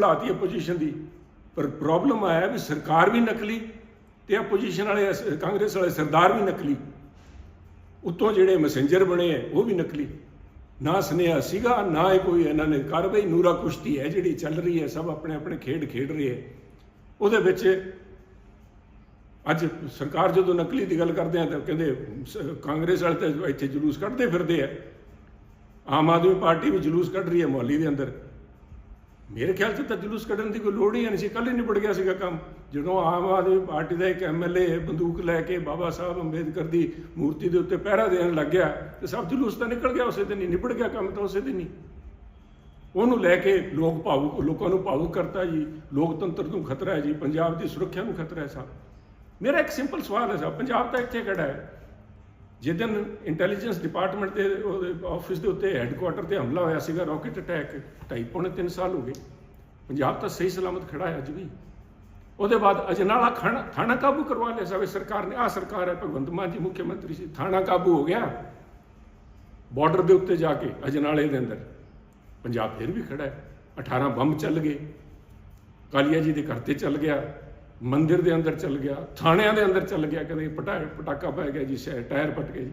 ਲਾਤੀ ਅਪੋਜੀਸ਼ਨ ਦੀ। ਪਰ ਪ੍ਰੋਬਲਮ ਆਇਆ ਵੀ ਸਰਕਾਰ ਵੀ ਨਕਲੀ ਤੇ ਆਪੋਜੀਸ਼ਨ ਵਾਲੇ, ਕਾਂਗਰਸ ਵਾਲੇ ਸਰਦਾਰ ਵੀ ਨਕਲੀ। ਉੱਤੋਂ ਜਿਹੜੇ ਮੈਸੇਂਜਰ ਬਣੇ ਐ ਉਹ ਵੀ ਨਕਲੀ। ਨਾ ਸੁਨੇਹਾ ਸੀਗਾ, ਨਾ ਹੀ ਕੋਈ ਇਹਨਾਂ ਨੇ ਕਾਰਵਾਈ। ਨੂਰਾ ਕੁਸ਼ਤੀ ਹੈ ਜਿਹੜੀ ਚੱਲ ਰਹੀ ਹੈ, ਸਭ ਆਪਣੇ ਆਪਣੇ ਖੇਡ ਖੇਡ ਰਹੇ ਹੈ। ਉਹਦੇ ਵਿੱਚ ਅੱਜ ਸਰਕਾਰ ਜਦੋਂ ਨਕਲੀ ਦੀ ਗੱਲ ਕਰਦੇ ਆ ਤਾਂ ਕਹਿੰਦੇ ਕਾਂਗਰਸ ਵਾਲੇ ਤਾਂ ਇੱਥੇ ਜਲੂਸ ਕੱਢਦੇ ਫਿਰਦੇ ਆ। ਆਮ ਆਦਮੀ ਪਾਰਟੀ ਵੀ ਜਲੂਸ ਕੱਢ ਰਹੀ ਹੈ ਮੁਹੱਲੀ ਦੇ ਅੰਦਰ। ਮੇਰੇ ਖਿਆਲ 'ਚ ਤਾਂ ਜਲੂਸ ਕੱਢਣ ਦੀ ਕੋਈ ਲੋੜ ਹੀ ਨਹੀਂ ਸੀ। ਕੱਲ ਹੀ ਨਿਬੜ ਗਿਆ ਸੀਗਾ ਕੰਮ। ਜਦੋਂ ਆਮ ਆਦਮੀ ਪਾਰਟੀ ਦਾ ਇੱਕ ਐਮਐਲਏ ਬੰਦੂਕ ਲੈ ਕੇ ਬਾਬਾ ਸਾਹਿਬ ਅੰਬੇਦਕਰ ਦੀ ਮੂਰਤੀ ਦੇ ਉੱਤੇ ਪਹਿਰਾ ਦੇਣ ਲੱਗ ਗਿਆ, ਤੇ ਸਭ ਜਲੂਸ ਤਾਂ ਨਿਕਲ ਗਿਆ, ਉਸੇ ਦਿਨ ਹੀ ਨਿਬੜ ਗਿਆ ਕੰਮ ਤਾਂ ਉਸੇ ਦਿਨ ਹੀ। ਉਹਨੂੰ ਲੈ ਕੇ ਲੋਕ ਭਾਵੁਕ, ਲੋਕਾਂ ਨੂੰ ਭਾਵੁਕ ਕਰਤਾ ਜੀ। ਲੋਕਤੰਤਰ ਨੂੰ ਖਤਰਾ ਹੈ ਜੀ, ਪੰਜਾਬ ਦੀ ਸੁਰੱਖਿਆ ਨੂੰ ਖਤਰਾ ਹੈ ਸਾਹਿਬ ਮੇਰਾ ਇੱਕ ਸਿੰਪਲ ਸਵਾਲ ਹੈ ਸਾਹਿਬ ਪੰਜਾਬ ਤਾਂ ਇੱਥੇ ਖੜਾ ਹੈ। ਜਿੱਦਨ ਇੰਟੈਲੀਜੈਂਸ ਡਿਪਾਰਟਮੈਂਟ ਦੇ, ਉਹਦੇ ਆਫਿਸ ਦੇ ਉੱਤੇ ਹੈੱਡਕੁਆਟਰ ਤੇ ਹਮਲਾ ਹੋਇਆ ਸੀਗਾ ਰਾਕੇਟ ਅਟੈਕ ਢਾਈ, ਪੌਣੇ 3 ਸਾਲ ਹੋ ਗਏ। ਪੰਜਾਬ ਤਾਂ ਸਹੀ ਸਲਾਮਤ ਖੜਾ ਹੈ ਅੱਜ ਵੀ। ਉਹਦੇ ਬਾਅਦ ਅਜਨਾਲਾ ਖਾਣਾ, ਥਾਣਾ ਕਾਬੂ ਕਰਵਾ ਲਿਆ ਸਾਵੇ ਸਰਕਾਰ ਨੇ। ਆ ਸਰਕਾਰ ਹੈ ਭਗਵੰਤ ਮਾਨ ਜੀ, ਮੁੱਖ ਮੰਤਰੀ ਸੀ ਥਾਣਾ ਕਾਬੂ ਹੋ ਗਿਆ। ਬਾਰਡਰ ਦੇ ਉੱਤੇ ਜਾ ਕੇ ਅਜਨਾਲੇ ਦੇ ਅੰਦਰ। ਪੰਜਾਬ ਫਿਰ ਵੀ ਖੜਾ ਹੈ। 18 ਬੰਬ ਚੱਲ ਗਏ। ਕਾਲੀਆ ਜੀ ਦੇ ਘਰ ਤੇ ਚੱਲ ਗਿਆ। ਮੰਦਿਰ ਦੇ ਅੰਦਰ ਚੱਲ ਗਿਆ, ਥਾਣਿਆਂ ਦੇ ਅੰਦਰ ਚੱਲ ਗਿਆ, ਕਦੇ ਪਟਾ, ਪਟਾਕਾ ਪੈ ਗਿਆ ਜੀ ਸ਼ਾਇਦ ਟਾਇਰ ਪਟ ਗਏ ਜੀ।